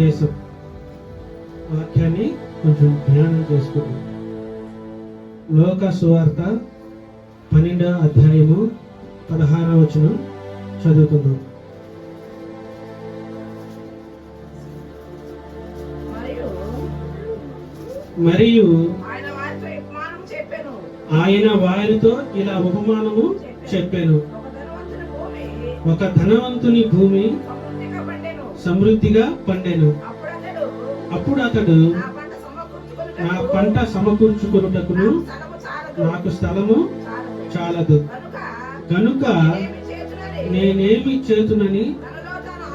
వాక్యోపదేశం వాక్యాన్ని కొంచెం ధ్యానం చేసుకుందాం. లోక సువార్త పన్నెండవ అధ్యాయము పదహారవ వచనం చదువుకుందాం. మరియు ఆయన వారితో ఇలా ఉపమానము చెప్పాను. ఒక ధనవంతుని భూమి సమృద్ధిగా పండెను. అప్పుడు అతడు నా పంట సమకూర్చుకొనుటకు నా పంట సమకూర్చుకొనుటకును నాకు స్థలము చాలదు. కనుక నేనేమి చేతునని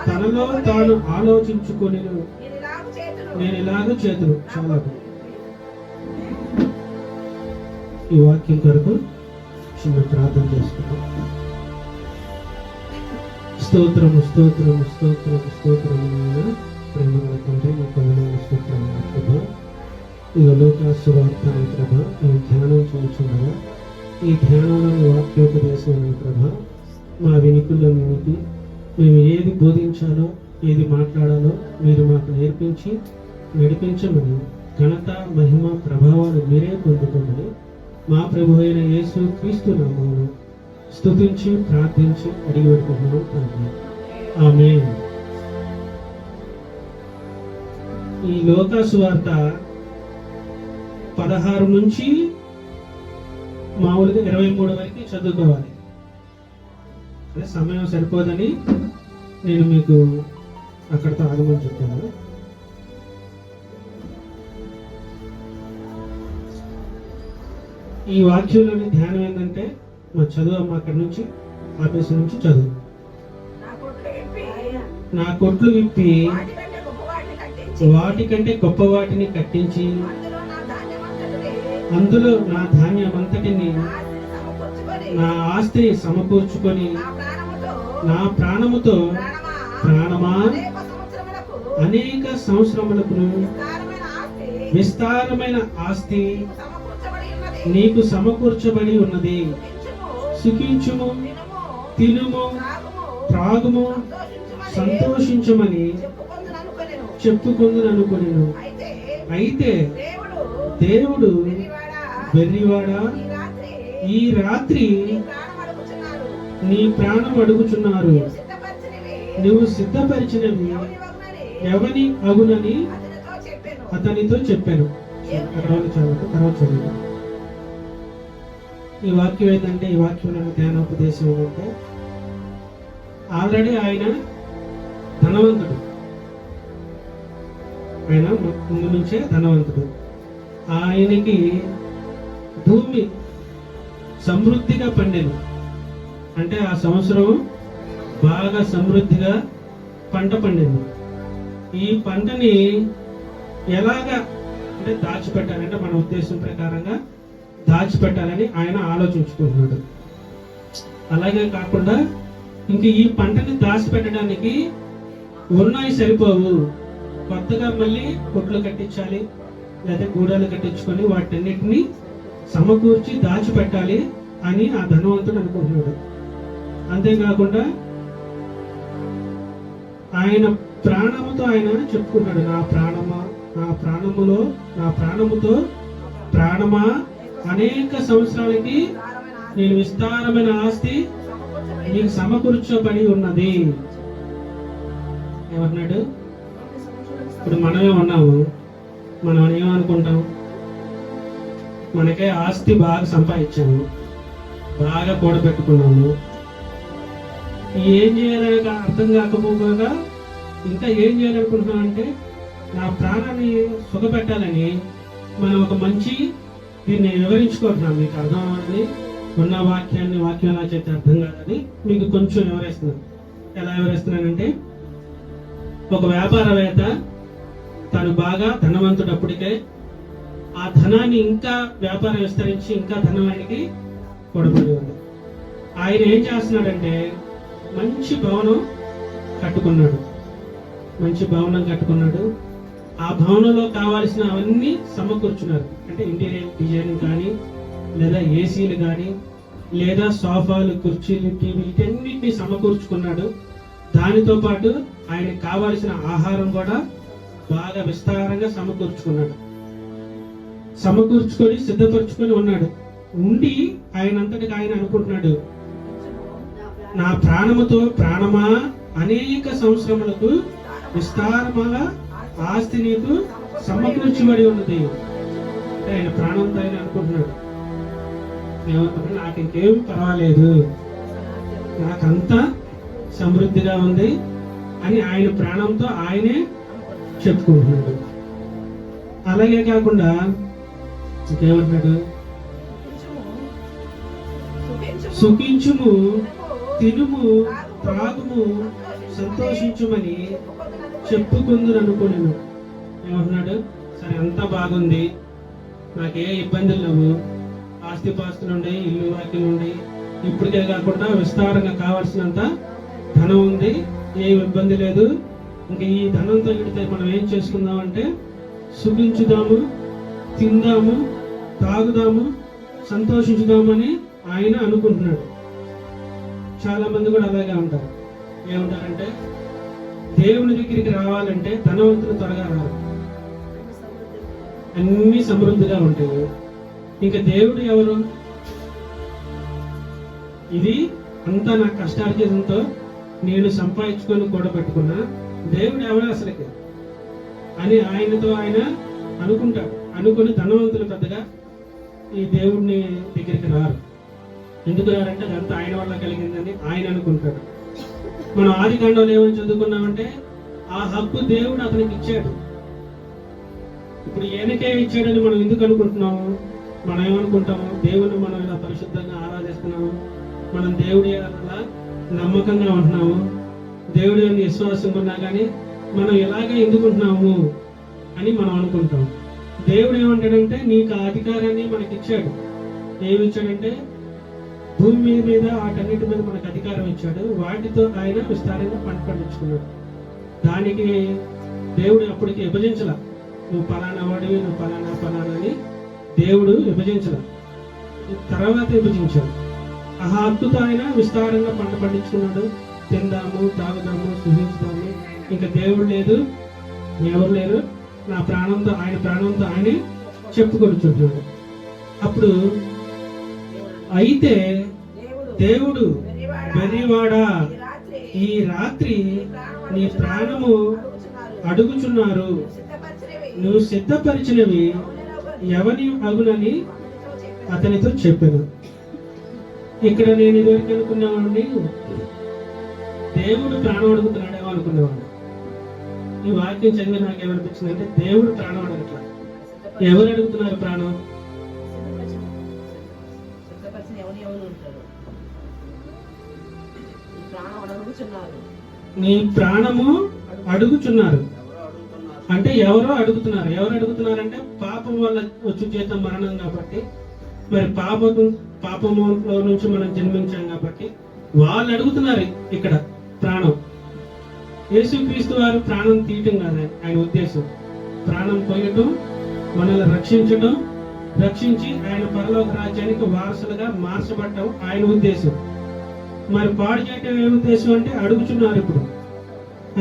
తనలో తాను ఆలోచించుకొని నేను ఇలాగు చేతును. చాలదు. ఈ వాక్యం కొరకు చిన్న ప్రార్థన చేసుకుందాం. స్తోత్రము స్తోత్రము స్తోత్రము స్తోత్రము నాయన. ప్రేమగల తండ్రి మీ కొందనాలు స్తోత్రము ప్రభా. ఈ లోకాసువార్త ప్రభా. మేము ధ్యానం చేయించుండగా ఈ ధ్యానంలోని వాక్యోపదేశం ప్రభా? మా వినికుల్లో వినికి మేము ఏది బోధించాలో ఏది మాట్లాడాలో మీరు మాకు నేర్పించి నడిపించమని ఘనత మహిమ ప్రభావాలు మీరే పొందుకోమని మా ప్రభు అయిన యేసు క్రీస్తు నామమును స్థుతించి ప్రార్థించి అడిగి పెట్టుకుంటున్నాం తండ్రి. ఆమె ఈ లోకాసు వార్త పదహారు నుంచి మామూలుగా ఇరవై మూడు వరకు చదువుకోవాలి. అదే సమయం సరిపోదని నేను మీకు అక్కడితో ఆగమని చెప్తాను ఈ వాక్యంలోని ధ్యానం ఏంటంటే మా చదువు అమ్మ అక్కడి నుంచి ఆఫీస్ నుంచి చదువు. నా కొట్లు విప్పి. విప్పి వాటికంటే గొప్ప వాటిని కట్టించి. అందులో నా ధాన్యం అంతటిని నా ఆస్తిని సమకూర్చుకొని. నా ప్రాణముతో. ప్రాణమా? అనేక సంవత్సరములకు. విస్తారమైన ఆస్తి. ఆస్తి నీకు సమకూర్చబడి ఉన్నది. సుఖించుము, తినుము త్రాగుము సంతోషించమని చెప్పుకుందని అనుకునేను. అయితే దేవుడు దేవుడు వెర్రివాడా, ఈ రాత్రి నీ ప్రాణం అడుగుచున్నారు. నువ్వు సిద్ధపరిచినవి ఎవని అగునని అతనితో చెప్పాను. అతనితో చెప్పాను. తర్వాత చదువు తర్వాత చదువు ఈ వాక్యం ఏంటంటే ఈ వాక్యంలో ధ్యానోపదేశం ఏంటంటే ఆల్రెడీ ఆయన ధనవంతుడు. ఆయన ముందు నుంచే ధనవంతుడు. ఆయనకి భూమి సమృద్ధిగా పండింది అంటే ఆ సంవత్సరం బాగా సమృద్ధిగా పంట పండింది ఈ పంటని ఎలాగా అంటే దాచిపెట్టాలంటే మన ఉద్దేశం ప్రకారంగా దాచిపెట్టాలని ఆయన ఆలోచించుకుంటున్నాడు. అలాగే కాకుండా ఇంక ఈ పంటని దాచిపెట్టడానికి ఉన్నాయి సరిపోవు. కొత్తగా మళ్ళీ కొట్లు కట్టించాలి లేదా గూడాలు కట్టించుకొని వాటన్నిటిని సమకూర్చి దాచిపెట్టాలి అని ఆ ధనవంతుడు అనుకుంటున్నాడు. అంతేకాకుండా ఆయన ప్రాణముతో ఆయన చెప్పుకున్నాడు నా ప్రాణమా నా ప్రాణములో నా ప్రాణముతో ప్రాణమా అనేక సంవత్సరాలకి నేను విస్తారమైన ఆస్తి నీకు సమకూర్చబడి ఉన్నది. ఏమన్నాడు ఇప్పుడు మనమే ఉన్నాము. మనం ఏమనుకుంటాం మనకే ఆస్తి బాగా సంపాదించాము. బాగా కూడబెట్టుకున్నాము ఏం చేయాలని అర్థం కాకపోగా ఇంకా ఏం చేయాలనుకుంటున్నాం అంటే నా ప్రాణాన్ని సుఖపెట్టాలని మనం ఒక మంచి దీన్ని వివరించుకుంటున్నాను మీకు అర్థం అవ్వాలని ఉన్న వాక్యాన్ని వాక్యం ఎలా చేస్తే అర్థం కాదని మీకు కొంచెం వివరిస్తున్నాను. ఎలా వివరిస్తున్నానంటే ఒక వ్యాపారవేత్త తను బాగా ధనవంతుడు అప్పటికే ఆ ధనాన్ని ఇంకా వ్యాపారం విస్తరించి ఇంకా ధనం ఆయనకి కొడబడి ఉంది. ఆయన ఏం చేస్తున్నాడంటే మంచి భవనం కట్టుకున్నాడు. మంచి భవనం కట్టుకున్నాడు. ఆ భవనంలో కావాల్సిన అవన్నీ సమకూర్చున్నారు. అంటే ఇంటీరియర్ డిజైనింగ్ కానీ లేదా ఏసీలు కానీ లేదా సోఫాలు కుర్చీలు టీవీ వీటన్నిటిని సమకూర్చుకున్నాడు. దానితో పాటు ఆయన కావాల్సిన ఆహారం కూడా బాగా విస్తారంగా సమకూర్చుకున్నాడు. సమకూర్చుకొని సిద్ధపరచుకొని ఉన్నాడు. ఉండి ఆయన అంతటికి ఆయన అనుకుంటున్నాడు నా ప్రాణముతో ప్రాణమా అనేక సంవత్సరములకు విస్తారముగా ఆస్తి నీకు సమకూర్చబడి ఉన్నది. అంటే ఆయన ప్రాణంతో ఆయన అనుకుంటున్నాడు. ఏమంటున్నాడు నాకు ఇంకేం పర్వాలేదు. నాకంతా సమృద్ధిగా ఉంది అని ఆయన ప్రాణంతో ఆయనే చెప్పుకుంటున్నాడు. అలాగే కాకుండా ఇంకేమంటున్నాడు? సుఖించుము తినుము త్రాగుము సంతోషించుమని చెప్పుకుందని అనుకోలేను ఏమంటున్నాడు? సరే అంతా బాగుంది. నాకే ఇబ్బందులు లేవు. ఆస్తిపాస్తులు ఉండి ఇల్లు వాకిలు ఉన్నాయి ఇప్పటికే కాకుండా విస్తారంగా కావాల్సినంత ధనం ఉంది. ఏ ఇబ్బంది లేదు. ఇంక ఈ ధనంతో ఇడితే మనం ఏం చేసుకుందాం అంటే సుఖించుదాము తిందాము తాగుదాము సంతోషించుదామని ఆయన అనుకుంటున్నాడు. చాలా మంది కూడా అలాగే ఉంటారు. ఏమంటారంటే దేవుని దగ్గరికి రావాలంటే ధనవంతులు త్వరగా రారు అన్ని సమృద్ధిగా ఉంటాయి. ఇంకా దేవుడు ఎవరు? ఇది అంతా నా కష్టార్జితంతో నేను సంపాదించుకొని కూడా పెట్టుకున్న దేవుడు ఎవరు అసలుకి? అని ఆయనతో ఆయన అనుకుంటాడు అనుకుని ధనవంతులు పెద్దగా ఈ దేవుడిని దగ్గరికి రారు. ఎందుకు రారంటే అదంతా ఆయన వల్ల కలిగిందని ఆయన అనుకుంటాడు. మనం ఆది కాండంలో ఏమని చదువుకున్నామంటే ఆ హక్కు దేవుడు అతనికి ఇచ్చాడు. ఇప్పుడు ఈయనకే ఇచ్చాడని మనం ఎందుకు అనుకుంటున్నాము? మనం ఏమనుకుంటాము? దేవుని మనం ఇలా పరిశుద్ధంగా ఆరాధిస్తున్నాము. మనం దేవుడి అలా నమ్మకంగా ఉంటున్నాము. దేవుడి అని విశ్వాసం ఉన్నా కానీ మనం ఎలాగే ఎందుకుంటున్నాము అని మనం అనుకుంటాం దేవుడు ఏమంటాడంటే నీకు ఆ అధికారాన్ని మనకి ఇచ్చాడు ఏమి ఇచ్చాడంటే భూమి మీద మీద వాటన్నిటి మీద మనకు అధికారం ఇచ్చాడు. వాటితో ఆయన విస్తారంగా పంట పండించుకున్నాడు. దానికి దేవుడు అప్పటికి విభజించల. నువ్వు పలానా వాడివి నువ్వు పలానా పలానా అని దేవుడు విభజించల. తర్వాత విభజించాడు. ఆ హక్కుతో ఆయన విస్తారంగా పంట పండించుకున్నాడు. తిందాము తాగుదాము సుహించుదాము ఇంకా దేవుడు లేదు ఎవరు లేరు. నా ప్రాణంతో ఆయన ప్రాణంతో ఆయనే చెప్పుకొనిచుంటున్నాడు అప్పుడు అయితే దేవుడు వెర్రివాడా? ఈ రాత్రి నీ ప్రాణము అడుగుచున్నారు. నువ్వు సిద్ధపరిచినవి. ఎవని అగునని అతనితో చెప్పాను. ఇక్కడ నేను ఇదివరకు అనుకునేవాడిని దేవుడు ప్రాణం అడుగుతున్నాడేమో అనుకునేవాడు ఈ వాక్యం చదివి నాకు ఏమనిపించింది అంటే దేవుడు ప్రాణం అడగట్లా ఎవరు అడుగుతున్నారు ప్రాణం? నీ ప్రాణము అడుగుచున్నారు అంటే ఎవరో అడుగుతున్నారు. ఎవరు అడుగుతున్నారు అంటే పాపం వల్ల వచ్చి చేత మరణం కాబట్టి మరి పాపం పాపంలో నుంచి మనం జన్మించాం కాబట్టి వాళ్ళు అడుగుతున్నారు ఇక్కడ ప్రాణం. యేసుక్రీస్తు వారు ప్రాణం తీయటం కాదు ఆయన- ఆయన ఉద్దేశం. ప్రాణం పోయటం మనల్ని రక్షించడం రక్షించి ఆయన పరలోక రాజ్యానికి వారసులుగా మార్చబడటం ఆయన ఉద్దేశం. మరి పాడు చేయటం ఏ ఉద్దేశం అంటే అడుగుచున్నారు ఇప్పుడు.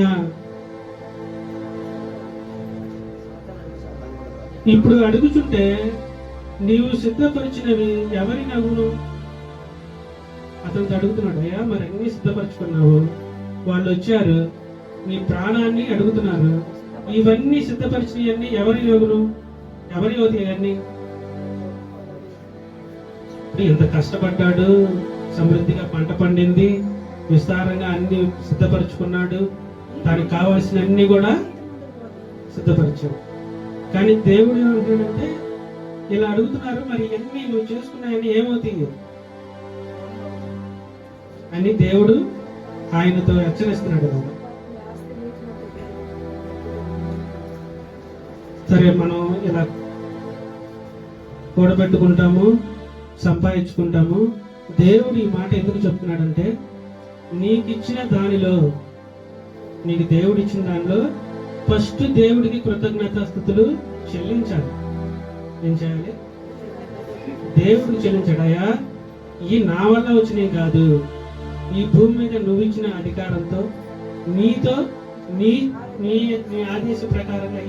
ఆ, ఇప్పుడు అడుగుచుంటే నీవు సిద్ధపరిచినవి ఎవరి నవ్వును అతను అడుగుతున్నాడు అయ్యా మరి అన్ని సిద్ధపరచుకున్నావు? వాళ్ళు వచ్చారు నీ ప్రాణాన్ని అడుగుతున్నారు. ఇవన్నీ సిద్ధపరిచినవన్నీ ఎవరి యోగులు ఎవరి అవుతాయి ఇవన్నీ ఎంత కష్టపడ్డాడు. సమృద్ధిగా పంట పండింది విస్తారంగా అన్ని సిద్ధపరచుకున్నాడు. తనకు కావాల్సిన అన్ని కూడా సిద్ధపరిచాడు. కానీ దేవుడు ఏమంటాడంటే ఇలా అడుగుతున్నారు మరి ఇవన్నీ నువ్వు చేసుకున్నాయని ఏమవుతాయి? అని దేవుడు ఆయనతో హెచ్చరిస్తున్నాడు కదా. సరే మనం ఇలా కూడబెట్టుకుంటాము సంపాదించుకుంటాము. దేవుడు ఈ మాట ఎందుకు చెప్తున్నాడంటే నీకు ఇచ్చిన దానిలో నీకు దేవుడు ఇచ్చిన దానిలో ఫస్ట్ దేవుడికి కృతజ్ఞతాస్థుతులు చెల్లించాలి. ఏం చేయాలి? దేవుడు చెల్లించాడయ్యా ఈ నా వల్ల వచ్చినవి కాదు. ఈ భూమి మీద నువ్వు ఇచ్చిన అధికారంతో నీతో నీ నీ నీ ఆదేశ ప్రకారంగా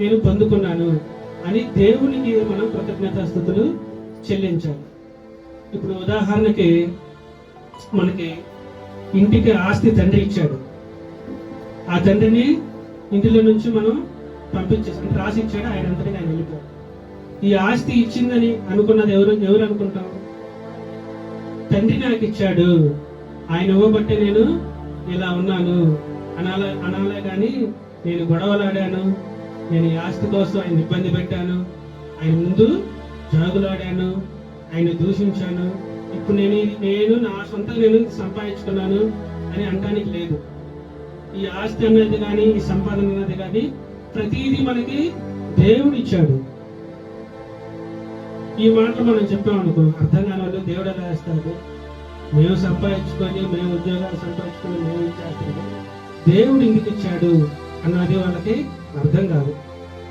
నేను పొందుకున్నాను అని దేవునికి మనం కృతజ్ఞతాస్థుతులు చెల్లించాలి. ఇప్పుడు ఉదాహరణకి మనకి ఇంటికి ఆస్తి తండ్రి ఇచ్చాడు. ఆ తండ్రిని ఇంటిలో నుంచి మనం పంపించేసి రాసి ఇచ్చాడు ఆయన అంతటిగా ఆయన వెళ్ళిపోయాడు. ఈ ఆస్తి ఇచ్చిందని అనుకున్నది ఎవరు ఎవరు అనుకుంటాం తండ్రి నాకు ఇచ్చాడు. ఆయన ఇవ్వబట్టే నేను ఇలా ఉన్నాను. అనాల అనాలే కానీ నేను గొడవలాడాను. నేను ఈ ఆస్తి కోసం ఆయన ఇబ్బంది పెట్టాను. ఆయన ముందు జాగులాడాను ఆయన దూషించాను. ఇప్పుడు నేను నేను నా సొంత నేను సంపాదించుకున్నాను అని అనడానికి లేదు. ఈ ఆస్తి అన్నది కానీ ఈ సంపాదన అన్నది కానీ ప్రతిదీ మనకి దేవుడు ఇచ్చాడు. ఈ మాటలు మనం చెప్పామనుకో అర్థం కాని వాళ్ళు దేవుడు ఎలా వేస్తాడు మేము సంపాదించుకొని మేము ఉద్యోగాలు సంపాదించుకొని మేము ఇచ్చేస్తాము దేవుడు ఇంటికి ఇచ్చాడు అన్నది వాళ్ళకి అర్థం కాదు.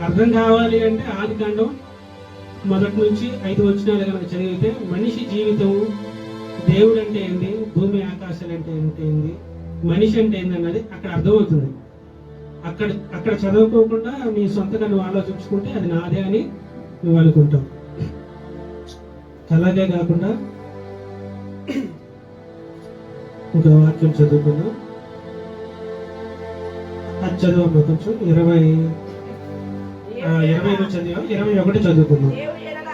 అర్థం కావాలి అంటే ఆది కాండం మొదటి నుంచి ఐదు వచ్చినాలు కనుక చదివితే మనిషి జీవితం దేవుడు అంటే ఏంది? భూమి ఆకాశాలు అంటే ఏంటి మనిషి అంటే ఏంటన్నది అక్కడ అర్థమవుతుంది. అక్కడ అక్కడ చదువుకోకుండా నీ సొంతగా నువ్వు ఆలోచించుకుంటే అది నాదే అని నువ్వు అనుకుంటావు. అలాగే కాకుండా ఒక వాక్యం చదువుకుందాం. అది చదువు కొంచెం ఇరవై ఇరవై చదివా? ఇరవై ఒకటి ఎడల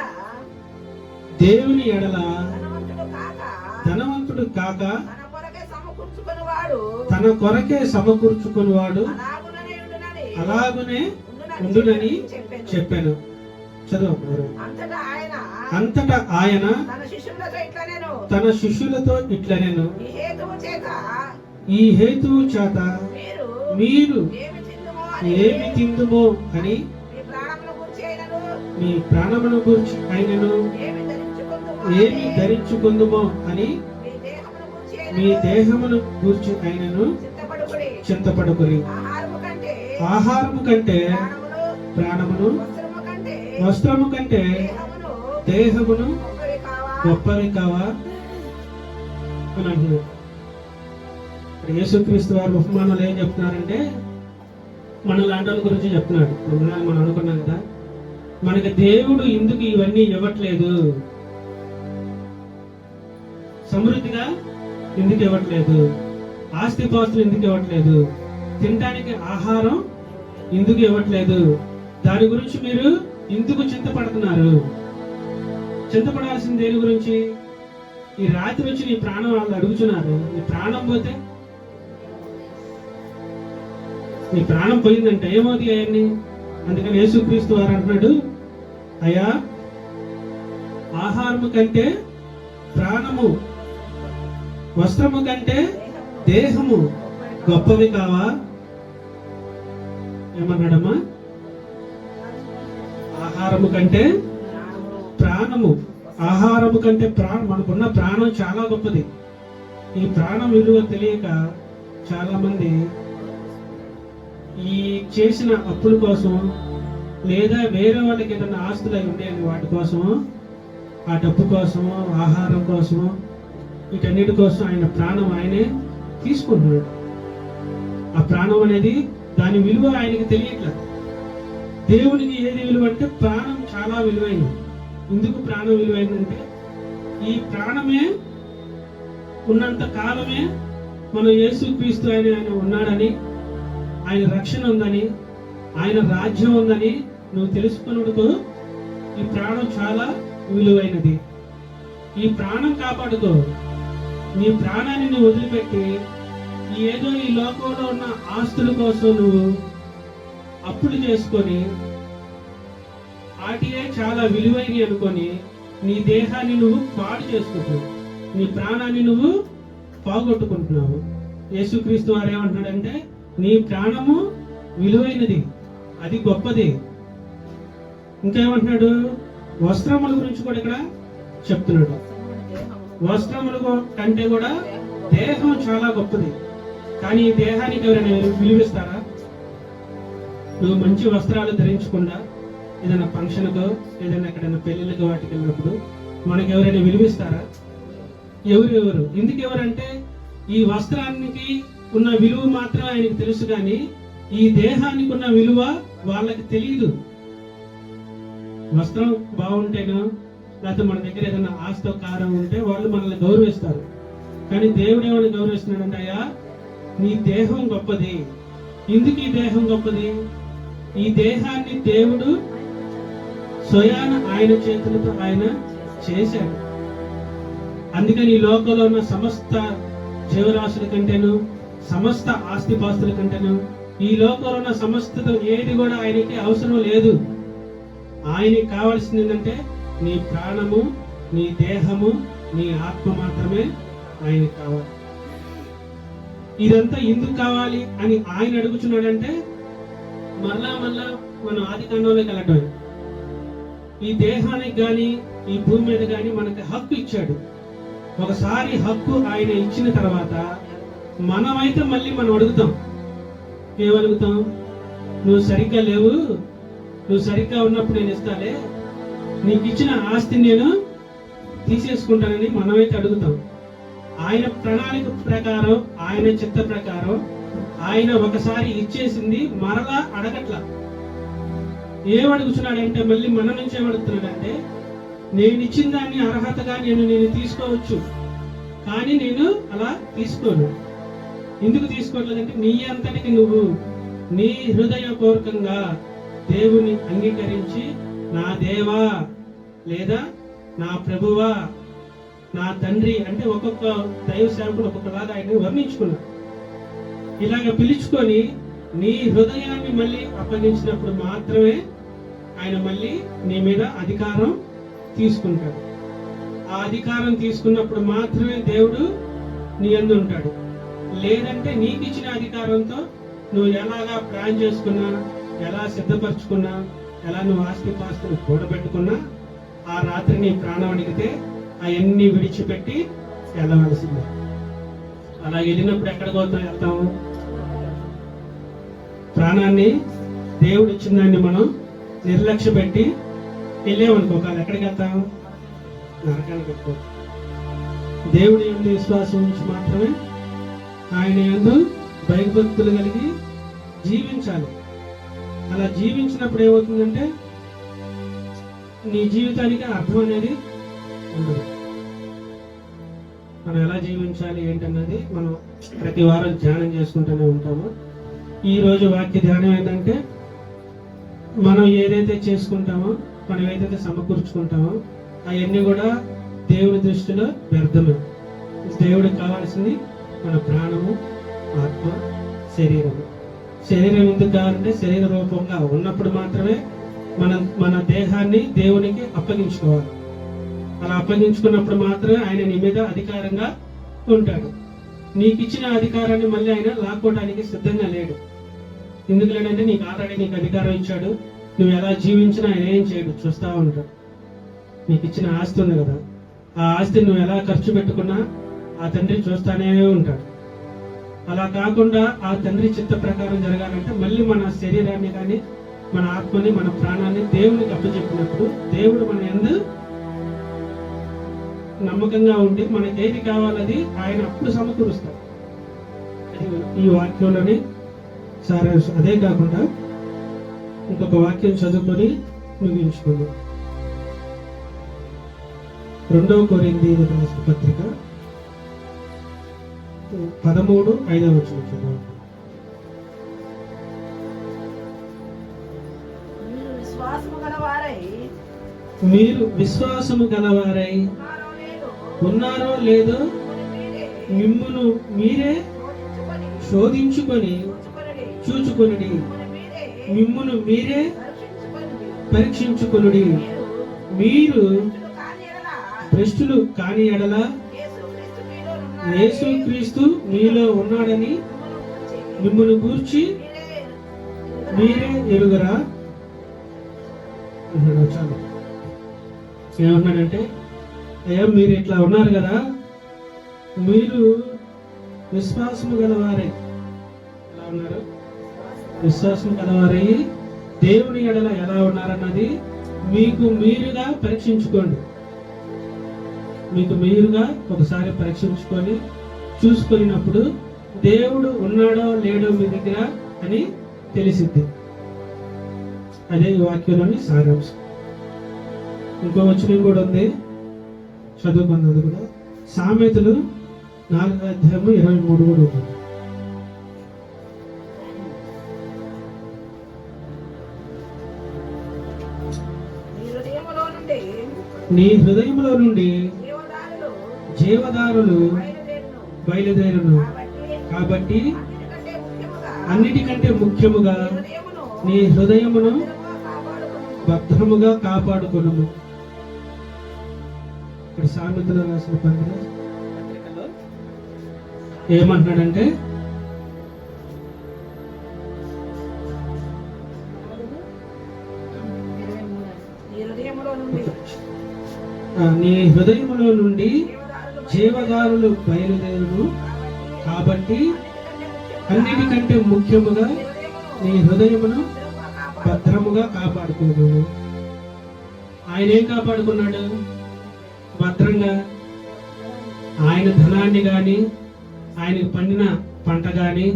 దేవుని ఎడల ధనవంతుడు కాక తన కొరకే సమకూర్చుకుని వాడు అలాగునే ఉండునని చెప్పాను. చదువు. అంతటా ఆయన తన శిష్యులతో ఇట్లా నేను. ఈ హేతువు చేత ఈ హేతువు చేత మీరు మీరు ఏమి తిందుమో అని మీ ప్రాణమును గురించి ఆయనను ఏమి ధరించుకుందుమో అని మీ దేహమును గూర్చి ఆయనను చింతపడుకుని ఆహారము కంటే ప్రాణమును వస్త్రము కంటే దేహమును గొప్పవి కావా? అని అంటున్నాడు. యేసుక్రీస్తు వారు ఉపమానాలు ఏం చెప్తున్నారంటే మన లాంటి గురించి చెప్తున్నాడు. మనం అనుకున్నాం కదా. మనకి దేవుడు ఎందుకు ఇవన్నీ ఇవ్వట్లేదు? సమృద్ధిగా ఎందుకు ఇవ్వట్లేదు? ఆస్తి పాస్తులు ఎందుకు ఇవ్వట్లేదు? తినడానికి ఆహారం ఎందుకు ఇవ్వట్లేదు? దాని గురించి మీరు ఎందుకు చింతపడుతున్నారు? చింతపడాల్సిన దేని గురించి? ఈ రాత్రి వచ్చి నీ ప్రాణం వాళ్ళు అడుగుతున్నారు. నీ ప్రాణం పోతే? నీ ప్రాణం పోయిందంటే ఏమవుతాయి అవన్నీ? అందుకని యేసుక్రీస్తు వారు అంటున్నాడు అయ్యా ఆహారము కంటే ప్రాణము వస్త్రము కంటే దేహము గొప్పవి కావా? ఏమన్నాడమ్మా? ఆహారము కంటే ప్రాణము ఆహారము కంటే ప్రాణం మనకున్న ప్రాణం చాలా గొప్పది. ఈ ప్రాణం విలువ తెలియక చాలా మంది ఈ చేసిన అప్పుల కోసం లేదా వేరే వాళ్ళకి ఏదైనా ఆస్తులు అయి ఉండేవి వాటి కోసము ఆ డబ్బు కోసము ఆహారం కోసము వీటన్నిటి కోసం ఆయన ప్రాణం ఆయనే తీసుకుంటున్నాడు. ఆ ప్రాణం అనేది దాని విలువ ఆయనకి తెలియట్లేదు దేవునికి ఏది విలువ అంటే ప్రాణం చాలా విలువైనది. ఎందుకు ప్రాణం విలువైందంటే ఈ ప్రాణమే ఉన్నంత కాలమే మనం యేసుక్రీస్తు ఆయన ఆయన ఉన్నాడని ఆయన రక్షణ ఉందని ఆయన రాజ్యం ఉందని నువ్వు తెలుసుకునుడుకు ఈ ప్రాణం చాలా విలువైనది. ఈ ప్రాణం కాపాడుకో. నీ ప్రాణాన్ని నువ్వు వదిలిపెట్టి ఈ ఏదో ఈ లోకంలో ఉన్న ఆస్తుల కోసం నువ్వు అప్పులు చేసుకొని వాటియే చాలా విలువైనవి అనుకొని నీ దేహాన్ని నువ్వు పాడు చేసుకుంటున్నావు నీ ప్రాణాన్ని నువ్వు పోగొట్టుకుంటున్నావు. యేసుక్రీస్తు వారు ఏమంటున్నాడంటే నీ ప్రాణము విలువైనది. అది గొప్పది. ఇంకేమంటున్నాడు? వస్త్రముల గురించి కూడా ఇక్కడ చెప్తున్నాడు. వస్త్రములు కంటే కూడా దేహం చాలా గొప్పది. కానీ ఈ దేహానికి ఎవరైనా విలువిస్తారా? నువ్వు మంచి వస్త్రాలు ధరించకుండా ఏదైనా ఫంక్షన్కు ఏదైనా ఎక్కడైనా పెళ్ళిళ్ళకి వాటికి వెళ్ళినప్పుడు మనకి ఎవరైనా విలువిస్తారా? ఎవరు ఎవరు? ఎందుకు ఎవరంటే ఈ వస్త్రానికి ఉన్న విలువ మాత్రం ఆయనకు తెలుసు కానీ ఈ దేహానికి ఉన్న విలువ వాళ్ళకి తెలియదు వస్త్రం బాగుంటేనో లేకపోతే మన దగ్గర ఏదైనా ఆస్తో కారం ఉంటే వాళ్ళు మనల్ని గౌరవిస్తారు. కానీ దేవుడు ఏమని గౌరవిస్తున్నాడంటే అయ్యా నీ దేహం గొప్పది. ఎందుకు ఈ దేహం గొప్పది? ఈ దేహాన్ని దేవుడు స్వయాన ఆయన చేతులతో ఆయన చేశాడు. అందుకని ఈ లోకంలో ఉన్న సమస్త జీవరాశుల కంటేను సమస్త ఆస్తిపాస్తుల కంటేను ఈ లోకంలో ఉన్న సమస్తతో ఏది కూడా ఆయనకి అవసరం లేదు. ఆయనకి కావాల్సింది ఏంటంటే నీ ప్రాణము నీ దేహము నీ ఆత్మ మాత్రమే ఆయనకి కావాలి. ఇదంతా ఎందుకు కావాలి అని ఆయన అడుగుతున్నాడంటే మరలా మరలా మనం ఆది కాండంలోకి వెళ్ళటం ఈ దేహానికి కానీ ఈ భూమి మీద కానీ మనకి హక్కు ఇచ్చాడు. ఒకసారి హక్కు ఆయన ఇచ్చిన తర్వాత మనమైతే మళ్ళీ మనం అడుగుతాం. ఏమడుగుతాం? నువ్వు సరిగ్గా లేవు నువ్వు సరిగ్గా ఉన్నప్పుడు నేను ఇస్తాలే నీకు ఇచ్చిన ఆస్తిని నేను తీసేసుకుంటానని మనమైతే అడుగుతాం. ఆయన ప్రణాళిక ప్రకారం ఆయన చిత్త ప్రకారం ఆయన ఒకసారి ఇచ్చేసింది మరలా అడగట్లా. ఏమడుగుతున్నాడంటే మళ్ళీ మన నుంచి ఏమడుగుతున్నాడంటే నేను ఇచ్చిన దాన్ని అర్హతగా నేను నేను తీసుకోవచ్చు. కానీ నేను అలా తీసుకోను. ఎందుకు తీసుకోవట్లేదంటే నీ అంతటికి నువ్వు నీ హృదయపూర్వకంగా దేవుని అంగీకరించి నా దేవా లేదా నా ప్రభువా నా తండ్రి అంటే ఒక్కొక్క దైవ సేవకుడు ఒక్కొక్కలాగా ఆయన వర్ణించుకున్నా. ఇలాగ పిలుచుకొని నీ హృదయాన్ని మళ్ళీ అప్పగించినప్పుడు మాత్రమే ఆయన మళ్ళీ నీ మీద అధికారం తీసుకుంటాడు. ఆ అధికారం తీసుకున్నప్పుడు మాత్రమే దేవుడు నీ అందు ఉంటాడు. లేదంటే నీకు ఇచ్చిన అధికారంతో నువ్వు ఎలాగా ప్లాన్ చేసుకున్నా ఎలా సిద్ధపరచుకున్నా ఎలా నువ్వు ఆస్తి పాస్తులు కూడబెట్టుకున్నా ఆ రాత్రి నీ ప్రాణం అడిగితే అవన్నీ విడిచిపెట్టి వెళ్ళవలసిందే. అలా వెళ్ళినప్పుడు ఎక్కడికి పోతాం వెళ్తాము. ప్రాణాన్ని దేవుడు ఇచ్చిన దాన్ని మనం నిర్లక్ష్య పెట్టి వెళ్ళామనుకో ఎక్కడికి వెళ్తాం? నరకానికి వెళ్ళిపోతాం. దేవుడి ఎందు విశ్వాసం నుంచి మాత్రమే ఆయన ఎందు భయభక్తులు కలిగి జీవించాలి. అలా జీవించినప్పుడు ఏమవుతుందంటే నీ జీవితానికి అర్థం అనేది ఉండదు. మనం ఎలా జీవించాలి ఏంటన్నది మనం ప్రతి వారం ధ్యానం చేసుకుంటూనే ఉంటాము. ఈ రోజు వాక్య ధ్యానం ఏంటంటే మనం ఏదైతే చేసుకుంటామో మనం ఏదైతే సమకూర్చుకుంటామో అవన్నీ కూడా దేవుడి దృష్టిలో వ్యర్థమే. దేవుడికి కావాల్సింది మన ప్రాణము ఆత్మ శరీరము. శరీరం ఎందుకు కావాలంటే శరీర రూపంగా ఉన్నప్పుడు మాత్రమే మన మన దేహాన్ని దేవునికి అప్పగించుకోవాలి. అలా అప్పగించుకున్నప్పుడు మాత్రమే ఆయన నీ మీద అధికారంగా ఉంటాడు. నీకు ఇచ్చిన అధికారాన్ని మళ్ళీ ఆయన లాక్కోవడానికి సిద్ధంగా లేడు. ఎందుకు లేడంటే నీకు ఆల్రెడీ నీకు అధికారం ఇచ్చాడు. నువ్వు ఎలా జీవించినా ఆయన ఏం చేయడు. చూస్తా ఉంటాడు. నీకు ఇచ్చిన ఆస్తి ఉంది కదా. ఆ ఆస్తిని నువ్వు ఎలా ఖర్చు పెట్టుకున్నా ఆ తండ్రి చూస్తానే ఉంటాడు. అలా కాకుండా ఆ తండ్రి చిత్త ప్రకారం జరగాలంటే మళ్ళీ మన శరీరాన్ని కానీ మన ఆత్మని మన ప్రాణాన్ని దేవునికి అప్పచెప్పినప్పుడు దేవుడు మన ఎందు నమ్మకంగా ఉండి మనకి ఏది కావాలది ఆయన అప్పుడు సమకూరుస్తాడు. అది ఈ వాక్యంలోని సారాంశం. అదే కాకుండా ఇంకొక వాక్యం చదువుకొని ముగించుకుందాం. రెండవ కోరింది రాసిన పత్రిక పదమూడు ఐదవ వచ్చిన మీరు విశ్వాసము గలవారై. ఉన్నారో లేదో మిమ్మును మీరే శోధించుకొని చూచుకొనుడి. మీరే మిమ్మును మీరే పరీక్షించుకొనుడి. మీరు భ్రష్టులు కాని ఎడల యేసుక్రీస్తు మీలో ఉన్నాడని మిమ్మల్ని గూర్చి మీరే ఎరుగరా? అన్నాడు చాలు ఏమన్నాడంటే అయ్యా మీరు ఇట్లా ఉన్నారు కదా మీరు విశ్వాసము గలవారే. ఎలా ఉన్నారు? విశ్వాసం గలవారై దేవుని ఎడల ఎలా ఉన్నారన్నది మీకు మీరుగా పరీక్షించుకోండి. మీకు మీరుగా ఒకసారి పరీక్షించుకొని చూసుకున్నప్పుడు దేవుడు ఉన్నాడో లేడో మీ దగ్గర అని తెలిసిద్ది. అదే ఈ వాక్యంలోని సారాంశం. ఇంకో వచనం కూడా ఉంది. చదువుకున్నది కూడా. సామెతలు నాలుగో అధ్యాయము ఇరవై మూడు కూడా ఉంది. నీ హృదయంలో నుండి జీవదారులు బయలుదేరును. కాబట్టి అన్నిటికంటే ముఖ్యముగా నీ హృదయమును భద్రముగా కాపాడుకును ఇక్కడ సామెతలో రాసిన పత్రిక. పత్రికలో ఏమంటున్నాడంటే నీ హృదయములో నుండి జీవగారులు జీవదారులు బయలుదేరును కాబట్టి అన్నిటికంటే ముఖ్యముగా నీ హృదయమును భద్రముగా కాపాడుకోను ఆయన ఏం కాపాడుకున్నాడు? భద్రంగా ఆయన ధనాన్ని కానీ ఆయనకు పండిన పంట కానీ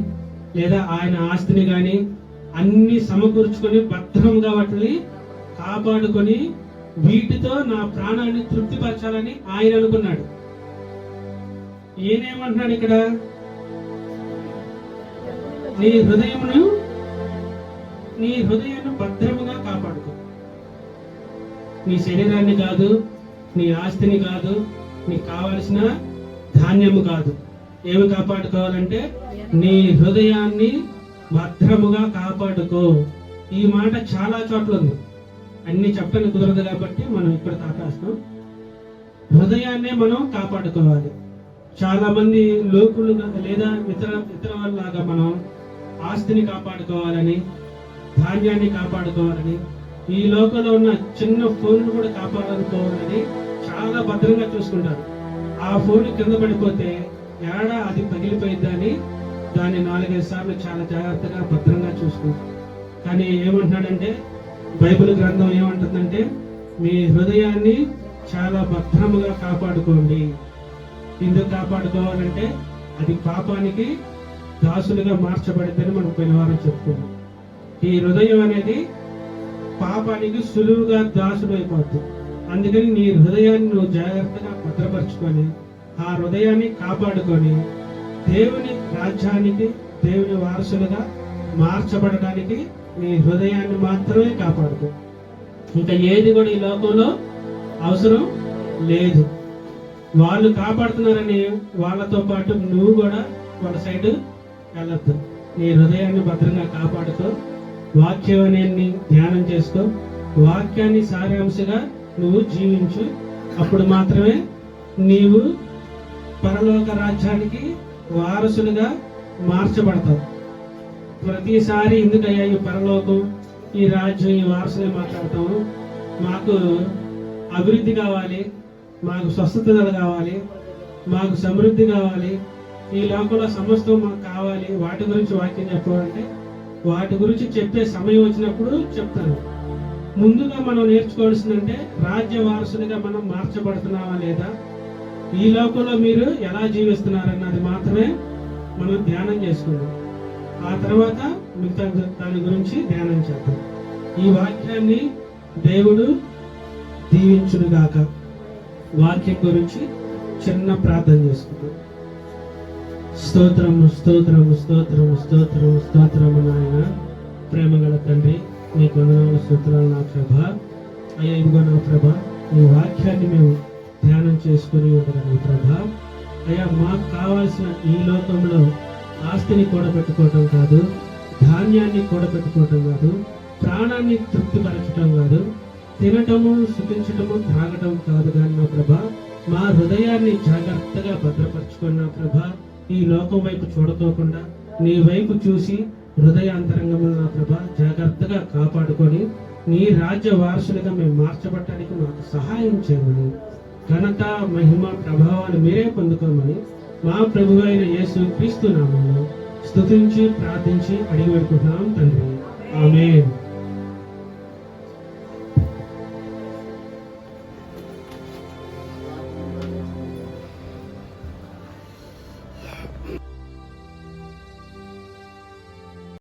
లేదా ఆయన ఆస్తిని కానీ అన్ని సమకూర్చుకొని భద్రంగా వాటిని కాపాడుకొని వీటితో నా ప్రాణాన్ని తృప్తిపరచాలని ఆయన అనుకున్నాడు. ఈయనేమంటున్నాడు ఇక్కడ? నీ హృదయమును నీ హృదయాన్ని భద్రముగా కాపాడుకో. నీ శరీరాన్ని కాదు నీ ఆస్తిని కాదు నీకు కావలసిన ధాన్యము కాదు. ఏమి కాపాడుకోవాలంటే నీ హృదయాన్ని భద్రముగా కాపాడుకో. ఈ మాట చాలా చోట్ల ఉంది. అన్ని చెప్పని కుదరదు కాబట్టి మనం ఇక్కడ తాపేస్తాం. హృదయాన్నే మనం కాపాడుకోవాలి. చాలా మంది లోకులు లేదా ఇతర ఇతర వాళ్ళలాగా మనం ఆస్తిని కాపాడుకోవాలని ధాన్యాన్ని కాపాడుకోవాలని ఈ లోకంలో ఉన్న చిన్న ఫోన్లు కూడా కాపాడుకోవాలని చాలా భద్రంగా చూసుకుంటారు. ఆ ఫోన్ కింద పడిపోతే ఏడా అది పగిలిపోయిద్దని దాన్ని నాలుగైదు సార్లు చాలా జాగ్రత్తగా భద్రంగా చూసుకుంటారు. కానీ ఏమంటున్నాడంటే బైబిల్ గ్రంథం ఏమంటుందంటే మీ హృదయాన్ని చాలా భద్రముగా కాపాడుకోండి. ఎందుకు కాపాడుకోవాలంటే అది పాపానికి దాసులుగా మార్చబడిద్దని మనం పోయిన వారం చెప్పుకున్నాం ఈ హృదయం అనేది పాపానికి సులువుగా దాసుడు అయిపోద్ది. అందుకని నీ హృదయాన్ని నువ్వు జాగ్రత్తగా భద్రపరచుకొని ఆ హృదయాన్ని కాపాడుకొని దేవుని రాజ్యానికి దేవుని వారసులుగా మార్చబడడానికి నీ హృదయాన్ని మాత్రమే కాపాడుకో. ఇంకా ఏది కూడా ఈ లోకంలో అవసరం లేదు. వాళ్ళు కాపాడుతున్నారని వాళ్ళతో పాటు నువ్వు కూడా వాళ్ళ సైడ్ వెళ్ళొద్దు. నీ హృదయాన్ని భద్రంగా కాపాడుకో వాక్యవనాన్ని ధ్యానం చేసుకో వాక్యాన్ని సారాంశగా నువ్వు జీవించు. అప్పుడు మాత్రమే నీవు పరలోక రాజ్యానికి వారసులుగా మార్చబడతావు. ప్రతిసారి ఎందుకయ్యా ఈ పరలోకం ఈ రాజ్యం ఈ వారసులే మాట్లాడతాము మాకు అభివృద్ధి కావాలి. మాకు స్వస్థత కావాలి మాకు సమృద్ధి కావాలి. ఈ లోకంలో సమస్తం మాకు కావాలి. వాటి గురించి వాక్యం చెప్పాలంటే వాటి గురించి చెప్పే సమయం వచ్చినప్పుడు చెప్తాను ముందుగా మనం నేర్చుకోవాల్సిందంటే రాజ్య వారసునిగా మనం మార్చబడుతున్నావా లేదా? ఈ లోకంలో మీరు ఎలా జీవిస్తున్నారన్నది మాత్రమే మనం ధ్యానం చేసుకుందాం. ఆ తర్వాత మిగతా దాని గురించి ధ్యానం చేద్దాం. ఈ వాక్యాన్ని దేవుడు దీవించునుగాక. వాక్యం గురించి చిన్న ప్రార్థన చేసుకుందాం. స్తోత్రము స్తోత్రము స్తోత్రము స్తోత్రము స్తోత్రము నాయన. ప్రేమగల తండ్రి నీ కొందనాలు స్తోత్రాలు నా ప్రభ. అయ్యా ఇదిగో నా ప్రభ నీ వాక్యాన్ని మేము ధ్యానం చేసుకుని ఉండగలను ప్రభ. అయ్యా మాకు కావాల్సిన ఈ లోకంలో ఆస్తిని కూడబెట్టుకోవటం కాదు ధాన్యాన్ని కూడబెట్టుకోవటం కాదు ప్రాణాన్ని తృప్తిపరచటం కాదు తినటము సుఖించటము త్రాగటం కాదు కానీ నా ప్రభ మా హృదయాన్ని జాగ్రత్తగా భద్రపరచుకున్న ప్రభ ఈ లోకం వైపు చూడకోకుండా నీ వైపు చూసి హృదయాంతరంగంలో నా ప్రభ జాగ్రత్తగా కాపాడుకొని నీ రాజ్య వారసులుగా మేము మార్చబట్టడానికి మాకు సహాయం చేయమని ఘనత మహిమ ప్రభావాలు మీరే పొందుకోమని మా ప్రభు అయిన యేసు క్రీస్తు నామంలో స్తుతించి ప్రార్థించి అడిగి పెడుకుంటున్నాం తండ్రి. ఆమె